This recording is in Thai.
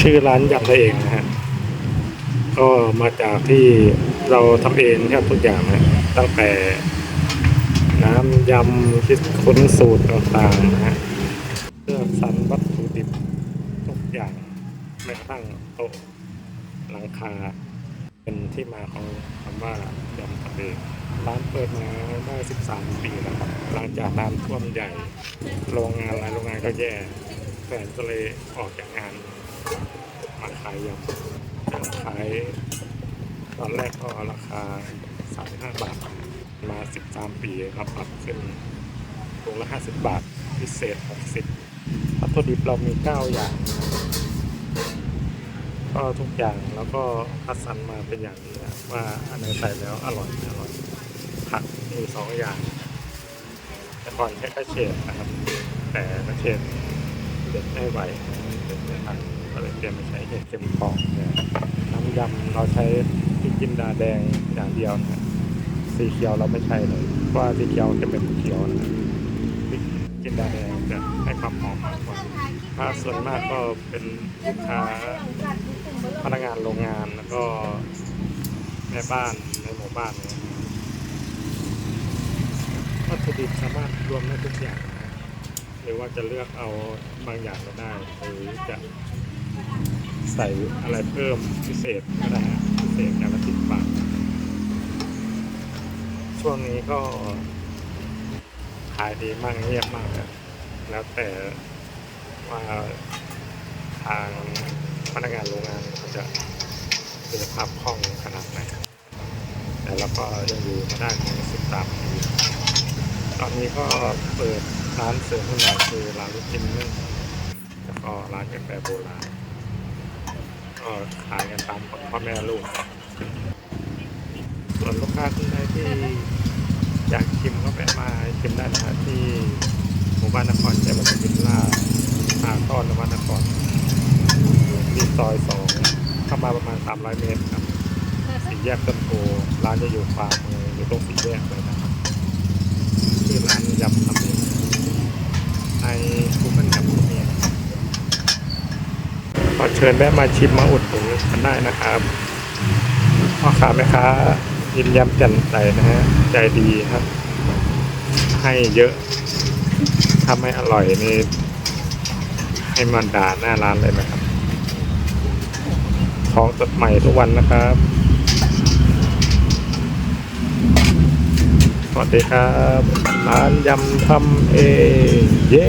ชื่อร้านยำตัวเองนะฮะก็มาจากที่เราทำเองแทบทุกอย่างนะตั้งแต่น้ำยำคิดค้นสูตรต่างๆนะฮะเลือกสรรวัตถุดิบทุกอย่างแม้กระทั่งโต๊ะหลังคา เป็นที่มาของคำว่ายำทะเลร้านเปิดมาได้ 13 ปีแล้วครับหลังจากน้ำท่วมใหญ่ โรงงานหลายโรงงานก็แย่ แฟนก็เลยออกจากงานมาขายยำขายตอนแรกก็ราคา 35 บาท มา 13 ปีครับปรับขึ้นถุงละ 50 บาท พิเศษ 60วัตถุดิบเรามี 9 อย่าง ก็ทุกอย่างแล้วก็คัดสรรมาเป็นอย่างนี้นะว่าอันไหนใส่แล้วอร่อยอร่อยผักมีสอย่างแต่ก่อนใช้กระเฉดนะครับ แต่กระเฉด เด็ดไม่ไหวเด็ดไม่ทันก็เลยเปลี่ยนมาใช้เห็ดเข็มทองเนี่ยน้ำยำเราใช้พริกจินดาแดงอย่างเดียวนะฮะสีเขียวเราไม่ใช่เลยเพราะว่าสีเขียวจะเป็นเขียวนะพริกจินดาแดงจะให้ความหอมมากกว่าถ้าส่วนมากก็เป็นลูกค้าพนักงานโรงงานแล้วก็แม่บ้านในหมู่บ้านเนี่ยวัตถุดิบสามารถรวมได้ทุกอย่างนะ หรือว่าจะเลือกเอาบางอย่างก็ได้ หรือจะใส่อะไรเพิ่มพิเศษก็ได้พิเศษอย่างละสิบบาทช่วงนี้ก็ขายดีมากเงียบมากนะแล้วแต่ว่าทางพนักงานโรงงานเขาจะคุณภาพคล่องขนาดไหนแต่เราก็ยังอยู่มาได้ถึงสิบสามปีตอนนี้ก็เปิด ร้านเสริมขึ้นมาคือร้านลูกชิ้นนึ่งแล้วก็ร้านกาแฟโบราณก็ขายกันตามพ่อแม่ลูก ส่วนลูกค้าท่านใดที่อยากชิมก็แวะมาชิมได้นะฮะที่หมู่บ้านนครใจบัณฑิตล่าทางต้อนนวัดนครที่ซอยสองเข้ามาประมาณ 300 เมตรครับสี่แยกต้นโพร้านจะอยู่ขวามืออยู่ตรงสี่แยกเลยนะครับ ชื่อร้านยำทำเอง ในคูมันก็มีนะครับขอเชิญแวะมาชิมมาอุดหนุนกันได้นะครับพ่อค้าแม่ค้ายิ้มแย้มแจ่มใสนะฮะใจดีครับ ให้เยอะถ้าไม่อร่อยนี่ให้มันด่าหน้าร้านเลยนะครับของสดใหม่ทุกวันนะครับ วัสดีครับร้านยำทำเองเย้